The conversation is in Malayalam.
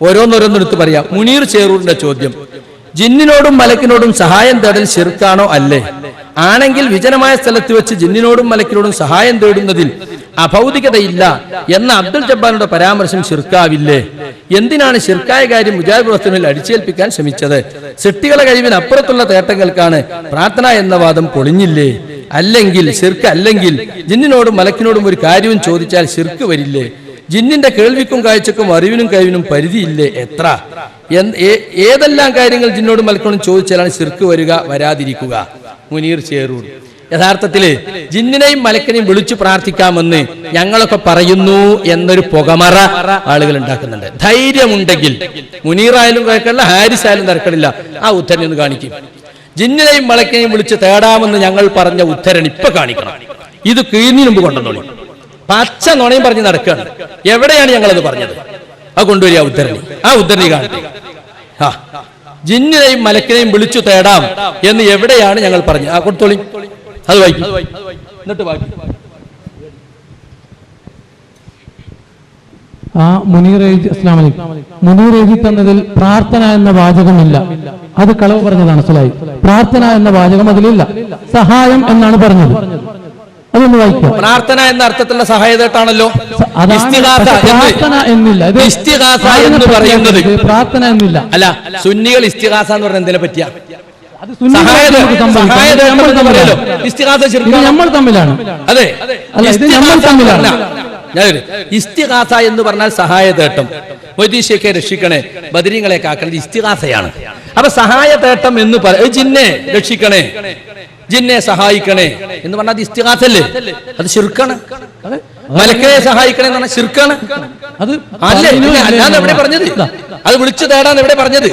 ഓരോന്നോരോന്നെടുത്ത് പറയാം. മുനീർ ചേറൂരിന്റെ ചോദ്യം. ജിന്നിനോടും മലക്കിനോടും സഹായം തേടൽ ശിർക്കാണോ അല്ലേ? ആണെങ്കിൽ വിജനമായ സ്ഥലത്ത് വെച്ച് ജിന്നിനോടും മലക്കിനോടും സഹായം തേടുന്നതിൽ അഭൗതികതയില്ല എന്ന അബ്ദുൽ ജബ്ബാനുടെ പരാമർശം ശിർക്കാവില്ലേ? എന്തിനാണ് ശിർക്കായ കാര്യം മുജാഹിബ് അടിച്ചേൽപ്പിക്കാൻ ശ്രമിച്ചത്? സിട്ടികളെ കഴിവിന് അപ്പുറത്തുള്ള തേട്ടങ്ങൾക്കാണ് പ്രാർത്ഥന എന്ന വാദം പൊളിഞ്ഞില്ലേ? അല്ലെങ്കിൽ ശിർക്ക് അല്ലെങ്കിൽ ജിന്നിനോടും മലക്കിനോടും ഒരു കാര്യവും ചോദിച്ചാൽ ശിർക്ക് വരില്ലേ? ജിന്നിന്റെ കേൾവിക്കും കാഴ്ചക്കും അറിവിനും കഴിവിനും പരിധിയില്ലേ? എത്ര? ഏതെല്ലാം കാര്യങ്ങൾ ജിന്നോട് മലക്കോണം ചോദിച്ചാലാണ് ശിർക്ക് വരിക വരാതിരിക്കുക? മുനീർ ചേറൂർ. യഥാർത്ഥത്തിൽ ജിന്നിനെയും മലക്കനെയും വിളിച്ചു പ്രാർത്ഥിക്കാമെന്ന് ഞങ്ങളൊക്കെ പറയുന്നു എന്നൊരു പുകമറ ആളുകൾ ഉണ്ടാക്കുന്നുണ്ട്. ധൈര്യമുണ്ടെങ്കിൽ മുനീറായാലും തിരക്കല്ല ഹാരിസ് ആയാലും തിരക്കടില്ല ആ ഉദ്ധരണി ഒന്ന് കാണിക്കും. ജിന്നിനെയും മലക്കനെയും വിളിച്ച് തേടാമെന്ന് ഞങ്ങൾ പറഞ്ഞ ഉദ്ധരണി ഇപ്പൊ കാണിക്കണം. ഇത് കീഴിന് മുമ്പ് കൊണ്ടുവന്നോളി. പച്ച നുണയും പറഞ്ഞ് നടക്കുകയാണ് എവിടെയാണ് ഞങ്ങളത് പറഞ്ഞത്? ആ കൊണ്ടുവരിക ഉദ്ധരണി. ആ ഉദ്ധരണി കാണട്ടെ ജിന്നിനെയും മലക്കിനെയും വിളിച്ചു തേടാം എന്ന് എവിടെയാണ് ഞങ്ങൾ പറഞ്ഞത്? ആ കൊടുത്തോളി. അത് വായിക്കും. എന്നിട്ട് വായിക്കും. ആ മുനീർ എഴുതി അസ്ലാം അലൈക്കും. മുനീർ എഴുതി തന്നതിൽ പ്രാർത്ഥന എന്ന വാചകമില്ല. അത് കളവ് പറഞ്ഞതാണ് അസലായി പ്രാർത്ഥന എന്ന വാചകം അതിലില്ല. സഹായം എന്നാണ് പറഞ്ഞത്. അതൊന്ന് വായിക്കാം. പ്രാർത്ഥന എന്ന അർത്ഥത്തിലുള്ള സഹായതായിട്ടാണല്ലോ പ്രാർത്ഥന എന്നില്ല. എന്ന് പറയുന്നത്. പ്രാർത്ഥന എന്നില്ല. അല്ല സുന്നികൾ ഇസ്തിഹാസ എന്ന് പറഞ്ഞ എന്തിനെ പറ്റിയാ? നമ്മൾ എന്ന് തമ്മിലാണ്. അതെ. അല്ല, ഇത് നമ്മൾ തമ്മിലാണ്. ഇസ്തിഹാസ എന്ന് പറഞ്ഞാൽ സഹായതേട്ടം. വൈദ്യശിയൊക്കെ രക്ഷിക്കണേ ബദരീങ്ങളെ കാക്കണത് ഇസ്തിഹാസയാണ് അപ്പൊ സഹായതേട്ടം എന്ന് പറ ജിന്നെ രക്ഷിക്കണേ. ജിന്നെ സഹായിക്കണേ എന്ന് പറഞ്ഞാൽ അത് ഇസ്തിഹാസല്ലേ അത് ശിർക്കാണ്. മലക്കനെ സഹായിക്കണേ എന്ന് പറഞ്ഞാൽ ശിർക്കാണ്. അത് അല്ലേ? അല്ലാതെ എവിടെ പറഞ്ഞത്? അത് വിളിച്ചു തേടാൻ എവിടെ പറഞ്ഞത്?